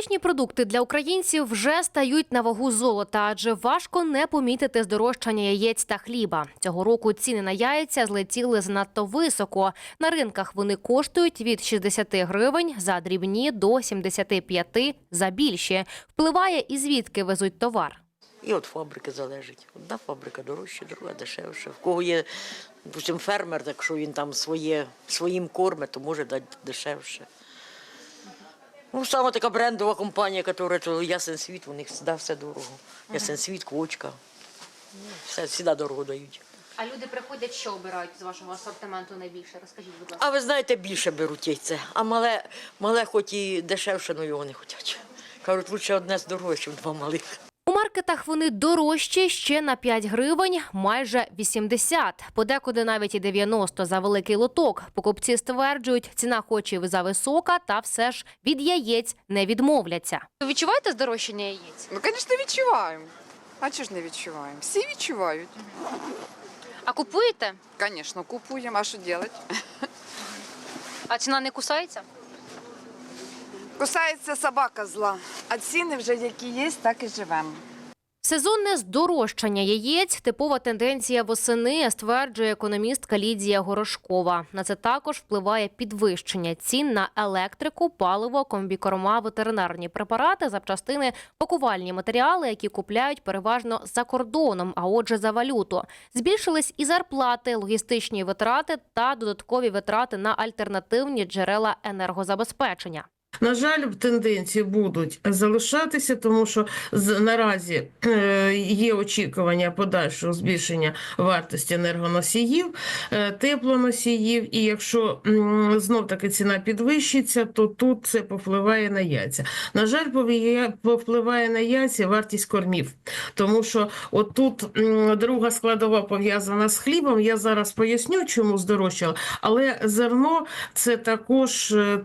Звичні продукти для українців вже стають на вагу золота, адже важко не помітити здорожчання яєць та хліба. Цього року ціни на яйця злетіли занадто високо. На ринках вони коштують від 60 гривень за дрібні до 75 за більші. Впливає і звідки везуть товар. І від фабрики залежить. Одна фабрика дорожча, друга дешевше. В кого є допустим, фермер, так що він там своє, своїм кормить, то може дати дешевше. Ну, саме така брендова компанія, яка Ясен Світ, у них завжди все дорого. Ясен Світ, квочка. Ну, Все завжди дорого дають. А люди приходять, що обирають з вашого асортименту найбільше? Розкажіть, будь ласка. А ви знаєте, більше беруть яйце. А мале, мале хоч і дешевше, але його не хочуть. Кажуть, лучше одне з дорожче, ніж два малих. У маркетах вони дорожчі ще на 5 гривень, майже 80. Подекуди навіть і 90 за великий лоток. Покупці стверджують, ціна хоч і зависока, та все ж від яєць не відмовляться. Ви відчуваєте здорожчання яєць? Ну, звісно, відчуваємо. А чого ж не відчуваємо? Всі відчувають. А купуєте? Звісно, купуємо, а що робити? А ціна не кусається? Кусається собака зла, а ціни вже які є, так і живемо. Сезонне здорожчання яєць типова тенденція восени, стверджує економістка Лідія Горошкова. На це також впливає підвищення цін на електрику, паливо, комбікорма, ветеринарні препарати, запчастини, пакувальні матеріали, які купляють переважно за кордоном, а отже, за валюту. Збільшились і зарплати, логістичні витрати та додаткові витрати на альтернативні джерела енергозабезпечення. На жаль, тенденції будуть залишатися, тому що наразі е, є очікування подальшого збільшення вартості енергоносіїв, е, теплоносіїв. І якщо знов таки ціна підвищиться, то тут це повпливає на яйця. На жаль, повпливає на яйця вартість кормів, тому що отут друга складова пов'язана з хлібом. Я зараз поясню, чому здорожчало, але зерно це також е,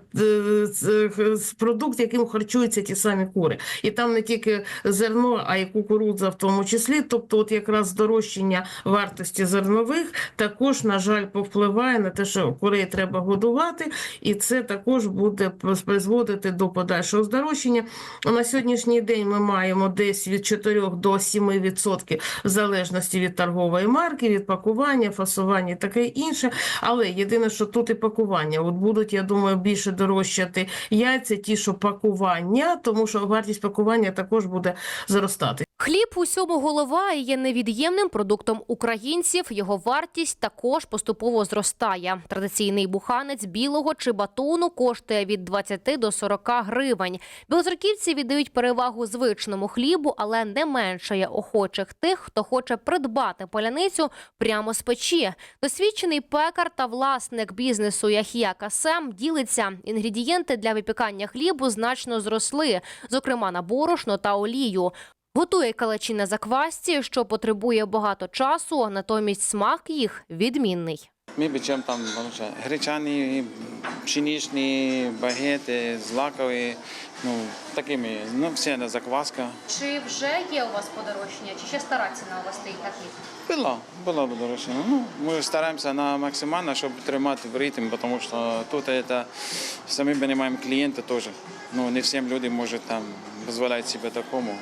продукт, яким харчуються ті самі кури. І там не тільки зерно, а й кукурудза в тому числі. Тобто, от якраз здорожчання вартості зернових також, на жаль, повпливає на те, що курей треба годувати, і це також буде призводити до подальшого здорожчання. На сьогоднішній день ми маємо десь від 4 до 7 відсотків в залежності від торгової марки, від пакування, фасування і таке інше. Але єдине, що тут і пакування. От будуть, я думаю, більше дорожчати яйця, ті, що пакування, тому що вартість пакування також буде зростати. Хліб усьому голова і є невід'ємним продуктом українців. Його вартість також поступово зростає. Традиційний буханець білого чи батону коштує від 20 до 40 гривень. Білозерківці віддають перевагу звичному хлібу, але не меншає охочих тих, хто хоче придбати поляницю прямо з печі. Досвідчений пекар та власник бізнесу Яхія Касем ділиться. Інгредієнти для випікання хлібу значно зросли, зокрема на борошно та олію. Готує калачі на заквасці, що потребує багато часу, а натомість смак їх відмінний. Ми печемо там гречані, пшеничні, багети, злакові, ну, такими, ну, все на закваска. Чи вже є у вас подорожчання, чи ще стара ціна у вас стоїть хліб? Було, було б дорожче. Ну, ми стараємося на максимально, щоб тримати в ритм, тому що тут это, самі розуміємо, клієнти теж. Ну, не всім люди можуть там дозволяти себе такому.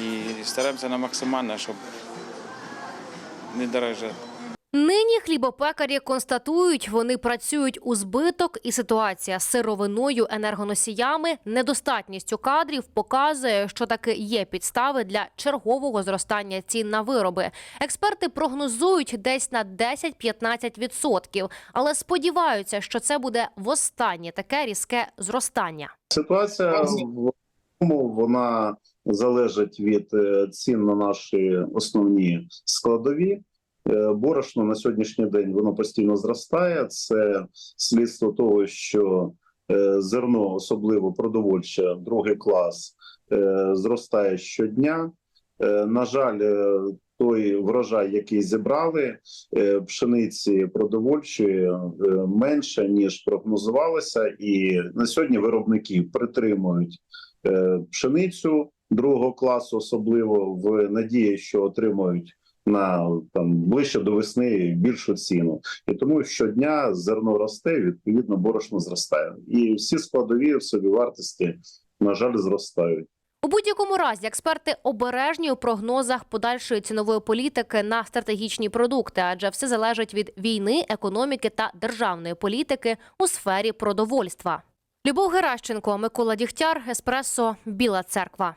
І стараємося на максимально, щоб не дорожати. Нині хлібопекарі констатують, вони працюють у збиток, і ситуація з сировиною, енергоносіями, недостатністю кадрів показує, що таки є підстави для чергового зростання цін на вироби. Експерти прогнозують десь на 10-15%, але сподіваються, що це буде востаннє таке різке зростання. Ситуація в вона залежить від е, цін на наші основні складові. Е, Борошно на сьогоднішній день воно постійно зростає. Це слідство того, що е, зерно, особливо продовольче, другий клас, е, зростає щодня. На жаль, той врожай, який зібрали, пшениці продовольчої менше ніж прогнозувалося, і на сьогодні виробники притримують пшеницю другого класу, особливо в надії, що отримують на там ближче до весни більшу ціну, і тому щодня зерно росте, відповідно, борошно зростає, і всі складові в собі вартості на жаль, зростають. У будь-якому разі експерти обережні у прогнозах подальшої цінової політики на стратегічні продукти, адже все залежить від війни, економіки та державної політики у сфері продовольства. Любов Геращенко, Микола Дігтяр, Еспресо, Біла Церква.